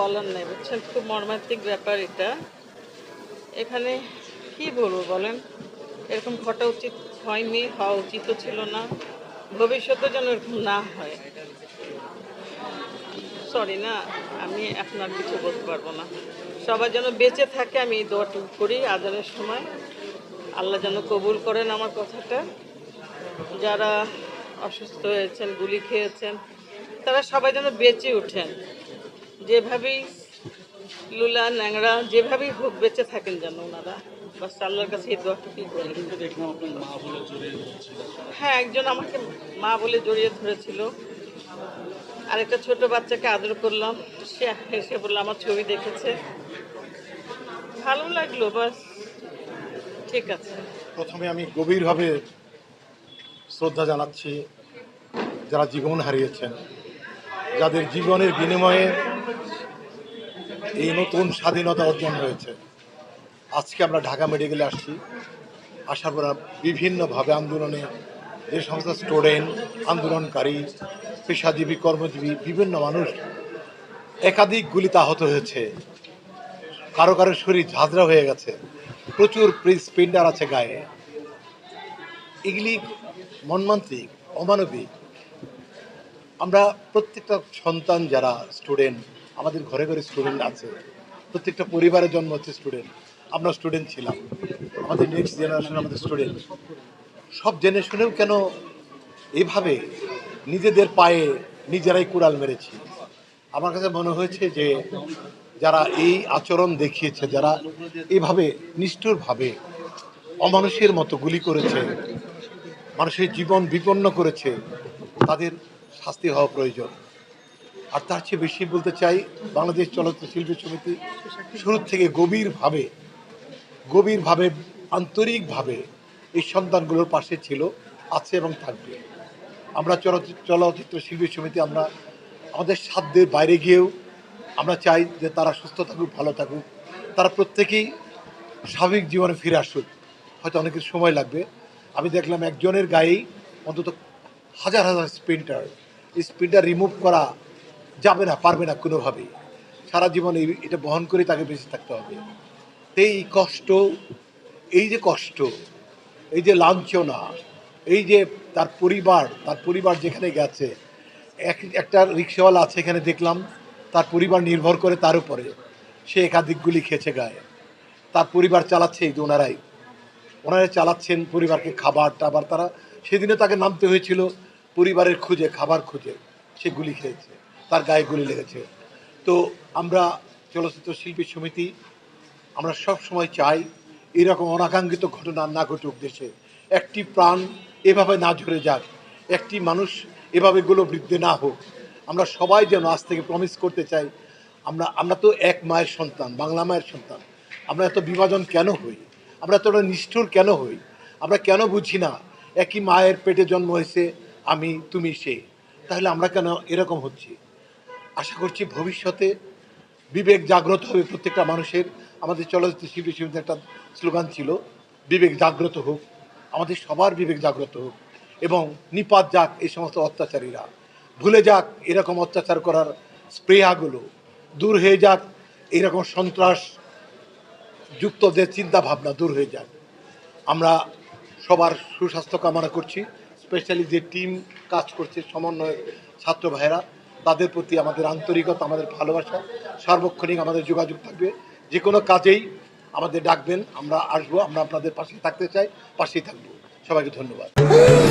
বলার নেই, বুঝছেন? খুব মর্মান্তিক ব্যাপার এটা। এখানে কি বলব বলেন? এরকম ঘটা উচিত হয়নি, হওয়া উচিতও ছিল না ভবিষ্যতে যেন এরকম না হয়। সরি না, আমি আপনার কিছু বলতে পারব না। সবাই যেন বেঁচে থাকে, আমি এই দোয়াটুকু করি আজানের সময়। আল্লাহ যেন কবুল করেন আমার কথাটা। যারা অসুস্থ হয়েছেন, গুলি খেয়েছেন, তারা সবাই যেন বেঁচে ওঠেন যেভাবেই লুলা ন্যাংরা যেভাবেই হোক বেঁচে থাকেন যেন ওনারা বাস আল্লাহর কাছে এই দোয়াটুকুই করি। হ্যাঁ একজন আমাকে মা বলে জড়িয়ে ধরেছিল। আরেকটা ছোট বাচ্চাকে আদর করলাম। সে হেসে বলল আমার ছবি দেখেছে। ভালো লাগল বাস। ঠিক আছে। প্রথমে আমি গভীরভাবে শ্রদ্ধা জানাচ্ছি যারা জীবন হারিয়েছেন যাদের জীবনের বিনিময়ে এই নতুন স্বাধীনতা অর্জন হয়েছে। আজকে আমরা ঢাকা মেডিকেলে আসছি। আসার পর বিভিন্নভাবে আন্দোলনে যে সমস্ত স্টুডেন্ট, আন্দোলনকারী, পেশাজীবী, কর্মজীবী, বিভিন্ন মানুষ একাধিক গুলিতে আহত হয়েছে। কারও কারও শরীর ঝাঁঝরা হয়ে গেছে। প্রচুর স্পিন্ডার আছে গায়ে। এগুলি মর্মান্তিক অমানবিক, আমরা প্রত্যেকটা সন্তান যারা স্টুডেন্ট আমাদের ঘরে ঘরে স্টুডেন্ট আছে। প্রত্যেকটা পরিবারের জন্ম হচ্ছে স্টুডেন্ট আমরা স্টুডেন্ট ছিলাম। আমাদের নেক্সট জেনারেশন আমাদের স্টুডেন্ট সব জেনে শুনেও কেন এভাবে নিজেদের পায়ে নিজেরাই কুড়াল মেরেছি? আমার কাছে মনে হয়েছে যে যারা এই আচরণ দেখিয়েছে, যারা এভাবে নিষ্ঠুরভাবে অমানুষের মতো গুলি করেছে, মানুষের জীবন বিপন্ন করেছে, তাদের শাস্তি হওয়া প্রয়োজন। আর তার চেয়ে বেশি বলতে চাই বাংলাদেশ চলচ্চিত্র শিল্পী সমিতি শুরু থেকে গভীরভাবে গভীরভাবে, আন্তরিকভাবে এই সন্তানগুলোর পাশে ছিল, আছে এবং থাকবে। আমরা চলচ্চিত্র চলচ্চিত্র শিল্পী সমিতি আমরা আমাদের সাধ্যের বাইরে গিয়েও আমরা চাই যে তারা সুস্থ থাকুক, ভালো থাকুক। তারা প্রত্যেকেই স্বাভাবিক জীবনে ফিরে আসুক। হয়তো অনেক কিছু সময় লাগবে। আমি দেখলাম একজনের গায়েই অন্তত হাজার হাজার স্প্রিন্টার। এই স্প্রিন্টার রিমুভ করা যাবে না, পারবে না কোনোভাবেই। সারা জীবন এই এটা বহন করে তাকে বেঁচে থাকতে হবে। এই কষ্ট, এই যে কষ্ট, এই যে লাঞ্ছনা, এই যে তার পরিবার তার পরিবার যেখানে গেছে, এক একটা রিক্সাওয়ালা আছে এখানে দেখলাম, তার পরিবার নির্ভর করে তার উপরে। সে একাধিক গুলি খেয়েছে গায়ে। তার পরিবার চালাচ্ছে এই যে ওনারাই। ওনারা চালাচ্ছেন পরিবারকে খাবার টাবার, তারা সেদিনে তাকে নামতে হয়েছিল, পরিবারের খুঁজে, খাবার খুঁজে। সে গুলি খেয়েছে। তার গায়ে গুলি লেগেছে। তো আমরা চলচ্চিত্র শিল্পী সমিতি, আমরা সব সময় চাই এরকম অনাকাঙ্ক্ষিত ঘটনা না ঘটুক দেশে। একটি প্রাণ এভাবে না ঝরে যাক, একটি মানুষ এভাবে গুলো বৃদ্ধি না হোক। আমরা সবাই যেন আজ থেকে প্রমিস করতে চাই, আমরা আমরা তো এক মায়ের সন্তান, বাংলা মায়ের সন্তান। আমরা এত বিভাজন কেন হই? আমরা এতটা নিষ্ঠুর কেন হই? আমরা কেন বুঝি না, একই মায়ের পেটে জন্ম হয়েছে আমি, তুমি সে? তাহলে আমরা কেন এরকম হচ্ছি? আশা করছি ভবিষ্যতে বিবেক জাগ্রত হবে প্রত্যেকটা মানুষের। আমাদের চলচ্চিত্র শিল্পী সমিতির একটা স্লোগান ছিল, বিবেক জাগ্রত হোক, আমাদের সবার বিবেক জাগ্রত হোক এবং নিপাত যাক এই সমস্ত অত্যাচারীরা। ভুলে যাক এরকম অত্যাচার করার স্প্রেয়াগুলো দূর হয়ে যাক এরকম সন্ত্রাস যুক্ত যে চিন্তা ভাবনা দূর হয়ে যাক। আমরা সবার সুস্বাস্থ্য কামনা করছি, স্পেশালি যে টিম কাজ করছে, সমন্বয় ছাত্র ভাইয়েরা। তাদের প্রতি আমাদের আন্তরিকতা, আমাদের ভালোবাসা, সার্বক্ষণিক আমাদের যোগাযোগ থাকবে। যে কোনো কাজেই আমাদের ডাকবেন, আমরা আসব, আমরা আপনাদের পাশে থাকতে চাই, পাশেই থাকব। সবাইকে ধন্যবাদ।